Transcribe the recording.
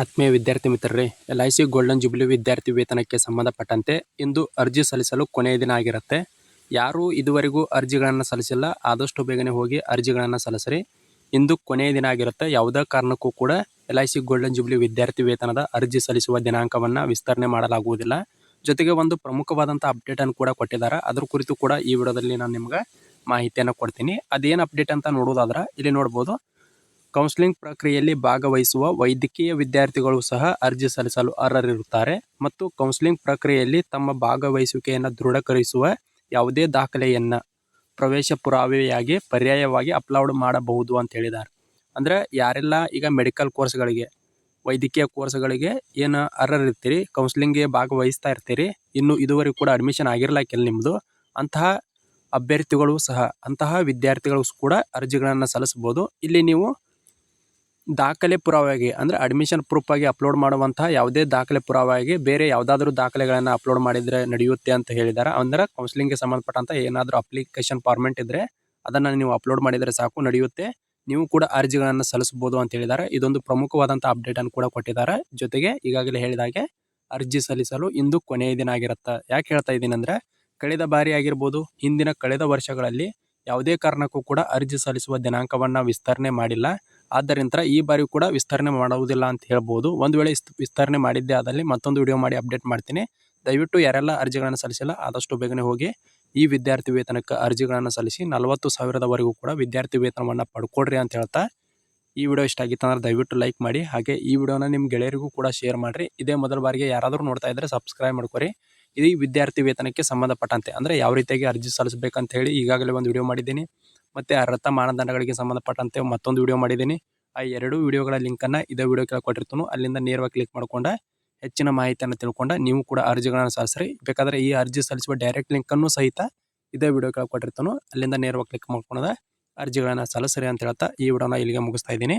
ಆತ್ಮೀಯ ವಿದ್ಯಾರ್ಥಿ ಮಿತ್ರರೇ L I C golden jubilee ವಿದ್ಯಾರ್ಥಿ ವೇತನಕ್ಕೆ ಸಂಬಂಧಪಟ್ಟಂತೆ ಇಂದು ಅರ್ಜಿ ಸಲ್ಲಿಸಲು ಕೊನೆಯ ದಿನ ಆಗಿರುತ್ತೆ. ಯಾರೂ ಇದುವರೆಗೂ ಅರ್ಜಿಗಳನ್ನು ಸಲ್ಲಿಸಿಲ್ಲ, ಆದಷ್ಟು ಬೇಗನೆ ಹೋಗಿ ಅರ್ಜಿಗಳನ್ನು ಸಲ್ಲಿಸ್ರಿ. ಇಂದು ಕೊನೆಯ ದಿನ ಆಗಿರುತ್ತೆ. ಯಾವುದೇ ಕಾರಣಕ್ಕೂ ಕೂಡ L I C golden jubilee ವಿದ್ಯಾರ್ಥಿ ವೇತನದ ಅರ್ಜಿ ಸಲ್ಲಿಸುವ ದಿನಾಂಕವನ್ನು ವಿಸ್ತರಣೆ ಮಾಡಲಾಗುವುದಿಲ್ಲ. ಜೊತೆಗೆ ಒಂದು ಪ್ರಮುಖವಾದಂಥ ಅಪ್ಡೇಟನ್ನು ಕೂಡ ಕೊಟ್ಟಿದ್ದಾರೆ. ಅದರ ಕುರಿತು ಕೂಡ ಈ ವಿಡಿಯೋದಲ್ಲಿ ನಾನು ನಿಮ್ಗೆ ಮಾಹಿತಿಯನ್ನು ಕೊಡ್ತೀನಿ. ಅದೇನು ಅಪ್ಡೇಟ್ ಅಂತ ನೋಡೋದಾದ್ರೆ ಇಲ್ಲಿ ನೋಡ್ಬೋದು. ಕೌನ್ಸಿಲಿಂಗ್ ಪ್ರಕ್ರಿಯೆಯಲ್ಲಿ ಭಾಗವಹಿಸುವ ವೈದ್ಯಕೀಯ ವಿದ್ಯಾರ್ಥಿಗಳು ಸಹ ಅರ್ಜಿ ಸಲ್ಲಿಸಲು ಅರ್ಹರಿರುತ್ತಾರೆ ಮತ್ತು ಕೌನ್ಸಿಲಿಂಗ್ ಪ್ರಕ್ರಿಯೆಯಲ್ಲಿ ತಮ್ಮ ಭಾಗವಹಿಸುವಿಕೆಯನ್ನು ದೃಢೀಕರಿಸುವ ಯಾವುದೇ ದಾಖಲೆಯನ್ನು ಪ್ರವೇಶ ಪುರಾವೆಯಾಗಿ ಪರ್ಯಾಯವಾಗಿ ಅಪ್ಲೋಡ್ ಮಾಡಬಹುದು ಅಂತ ಹೇಳಿದ್ದಾರೆ. ಅಂದರೆ ಯಾರೆಲ್ಲ ಈಗ ಮೆಡಿಕಲ್ ಕೋರ್ಸ್ಗಳಿಗೆ ವೈದ್ಯಕೀಯ ಕೋರ್ಸ್ಗಳಿಗೆ ಏನು ಅರ್ಹರಿರ್ತೀರಿ ಕೌನ್ಸಿಲಿಂಗ್ಗೆ ಭಾಗವಹಿಸ್ತಾ ಇರ್ತೀರಿ, ಇನ್ನು ಇದುವರೆಗೂ ಕೂಡ ಅಡ್ಮಿಷನ್ ಆಗಿರ್ಲಾಕಿಲ್ಲ ನಿಮ್ಮದು ಅಂತಹ ಅಭ್ಯರ್ಥಿಗಳು ಸಹ, ಅಂತಹ ವಿದ್ಯಾರ್ಥಿಗಳು ಕೂಡ ಅರ್ಜಿಗಳನ್ನು ಸಲ್ಲಿಸ್ಬೋದು ಇಲ್ಲಿ ನೀವು ದಾಖಲೆ ಪುರಾವೆಯಾಗಿ ಅಂದರೆ ಅಡ್ಮಿಷನ್ ಪ್ರೂಫ್ ಆಗಿ ಅಪ್ಲೋಡ್ ಮಾಡುವಂತಹ ಯಾವುದೇ ದಾಖಲೆ ಪುರಾವೆಯಾಗಿ ಬೇರೆ ಯಾವುದಾದ್ರೂ ದಾಖಲೆಗಳನ್ನು ಅಪ್ಲೋಡ್ ಮಾಡಿದರೆ ನಡೆಯುತ್ತೆ ಅಂತ ಹೇಳಿದ್ದಾರೆ ಅಂದರೆ ಕೌನ್ಸಿಲಿಂಗ್ಗೆ ಸಂಬಂಧಪಟ್ಟಂಥ ಏನಾದರೂ ಅಪ್ಲಿಕೇಶನ್ ಫಾರ್ಮೆಂಟ್ ಇದ್ದರೆ ಅದನ್ನು ನೀವು ಅಪ್ಲೋಡ್ ಮಾಡಿದರೆ ಸಾಕು, ನಡೆಯುತ್ತೆ. ನೀವು ಕೂಡ ಅರ್ಜಿಗಳನ್ನು ಸಲ್ಲಿಸಬಹುದು ಅಂತ ಹೇಳಿದ್ದಾರೆ ಇದೊಂದು ಪ್ರಮುಖವಾದಂಥ ಅಪ್ಡೇಟನ್ನು ಕೂಡ ಕೊಟ್ಟಿದ್ದಾರೆ. ಜೊತೆಗೆ ಈಗಾಗಲೇ ಹೇಳಿದ ಹಾಗೆ ಅರ್ಜಿ ಸಲ್ಲಿಸಲು ಇಂದು ಕೊನೆಯ ದಿನ ಆಗಿರುತ್ತೆ. ಯಾಕೆ ಹೇಳ್ತಾ ಇದ್ದೀನಿ ಅಂದರೆ ಕಳೆದ ಬಾರಿ ಆಗಿರ್ಬೋದು, ಹಿಂದಿನ ಕಳೆದ ವರ್ಷಗಳಲ್ಲಿ ಯಾವುದೇ ಕಾರಣಕ್ಕೂ ಕೂಡ ಅರ್ಜಿ ಸಲ್ಲಿಸುವ ದಿನಾಂಕವನ್ನು ವಿಸ್ತರಣೆ ಮಾಡಿಲ್ಲ. ಆದ್ದರಿಂದ ಈ ಬಾರಿ ಕೂಡ ವಿಸ್ತರಣೆ ಮಾಡುವುದಿಲ್ಲ ಅಂತ ಹೇಳ್ಬೋದು. ಒಂದು ವೇಳೆ ವಿಸ್ತರಣೆ ಮಾಡಿದ್ದೇ ಆದಲ್ಲಿ ಮತ್ತೊಂದು ವಿಡಿಯೋ ಮಾಡಿ ಅಪ್ಡೇಟ್ ಮಾಡ್ತೀನಿ. ದಯವಿಟ್ಟು ಯಾರೆಲ್ಲ ಅರ್ಜಿಗಳನ್ನು ಸಲ್ಲಿಸಿಲ್ಲ, ಆದಷ್ಟು ಬೇಗನೆ ಹೋಗಿ ಈ ವಿದ್ಯಾರ್ಥಿ ವೇತನಕ್ಕೆ ಅರ್ಜಿಗಳನ್ನು ಸಲ್ಲಿಸಿ ನಲವತ್ತು ಸಾವಿರದವರೆಗೂ ಕೂಡ ವಿದ್ಯಾರ್ಥಿ ವೇತನವನ್ನು ಪಡ್ಕೊಡ್ರಿ ಅಂತ ಹೇಳ್ತಾ ಈ ವಿಡಿಯೋ ಇಷ್ಟ ಆಗಿತ್ತು ಅಂದ್ರೆ ದಯವಿಟ್ಟು ಲೈಕ್ ಮಾಡಿ. ಹಾಗೆ ಈ ವಿಡಿಯೋನ ನಿಮ್ಮ ಗೆಳೆಯರಿಗೂ ಕೂಡ ಶೇರ್ ಮಾಡಿರಿ. ಇದೇ ಮೊದಲ ಬಾರಿಗೆ ಯಾರಾದರೂ ನೋಡ್ತಾ ಇದ್ದರೆ ಸಬ್ಸ್ಕ್ರೈಬ್ ಮಾಡ್ಕೊರಿ. ಇದು ವಿದ್ಯಾರ್ಥಿ ವೇತನಕ್ಕೆ ಸಂಬಂಧಪಟ್ಟಂತೆ ಅಂದರೆ ಯಾವ ರೀತಿಯಾಗಿ ಅರ್ಜಿ ಸಲ್ಲಿಸಬೇಕಂತ ಹೇಳಿ ಈಗಾಗಲೇ ಒಂದು ವಿಡಿಯೋ ಮಾಡಿದ್ದೀನಿ. ಮತ್ತು ಅರ್ಹತಾ ಮಾನದಂಡಗಳಿಗೆ ಸಂಬಂಧಪಟ್ಟಂತೆ ಮತ್ತೊಂದು ವಿಡಿಯೋ ಮಾಡಿದ್ದೀನಿ. ಆ ಎರಡು ವಿಡಿಯೋಗಳ ಲಿಂಕನ್ನು ಇದೇ ವಿಡಿಯೋ ಕೆಳಗೆ ಕೊಟ್ಟಿರ್ತೀನಿ. ಅಲ್ಲಿಂದ ನೇರವಾಗಿ ಕ್ಲಿಕ್ ಮಾಡ್ಕೊಂಡು ಹೆಚ್ಚಿನ ಮಾಹಿತಿಯನ್ನು ತಿಳ್ಕೊಂಡು ನೀವು ಕೂಡ ಅರ್ಜಿಗಳನ್ನು ಸಲ್ಲಿಸ್ರಿ ಬೇಕಾದರೆ ಈ ಅರ್ಜಿ ಸಲ್ಲಿಸುವ ಡೈರೆಕ್ಟ್ ಲಿಂಕನ್ನು ಸಹಿತ ಇದೇ ವಿಡಿಯೋ ಕೆಳಗೆ ಕೊಟ್ಟಿರ್ತಾನೋ. ಅಲ್ಲಿಂದ ನೇರವಾಗಿ ಕ್ಲಿಕ್ ಮಾಡ್ಕೊಂಡ ಅರ್ಜಿಗಳನ್ನು ಸಲ್ಲಿಸ್ರಿ ಅಂತ ಹೇಳ್ತಾ ಈ ವಿಡಿಯೋನ ಇಲ್ಲಿಗೆ ಮುಗಿಸ್ತಾ ಇದ್ದೀನಿ.